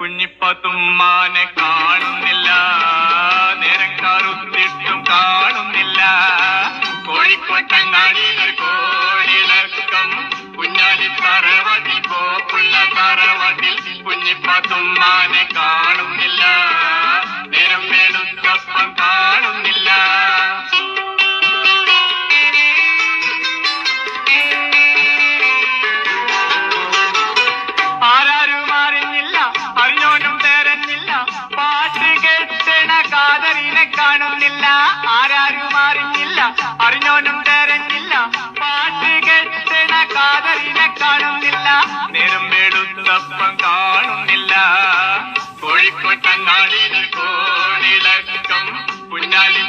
കുഞ്ഞിപ്പത്തുമ്മാനെ കാണുന്നില്ല. നേരം കറുത്തിട്ടും കാണുന്നില്ല. കോഴിക്കോട്ടങ്ങാടിയിൽ കോഴിലക്കം കുഞ്ഞാലി തറവട്ടിൽ കോപ്പുള്ള തറവട്ടിൽ കുഞ്ഞിപ്പത്തുമ്മാനെ കാണുന്നില്ല. നേരം വേടുത്തപ്പം കാണുന്നില്ല. കാണുന്നില്ല. നേരം വെളുത്തപ്പം കാണുന്നില്ല. കോഴിക്കോട്ടങ്ങാടിയിൽ കോണിലക്കം കുഞ്ഞാലി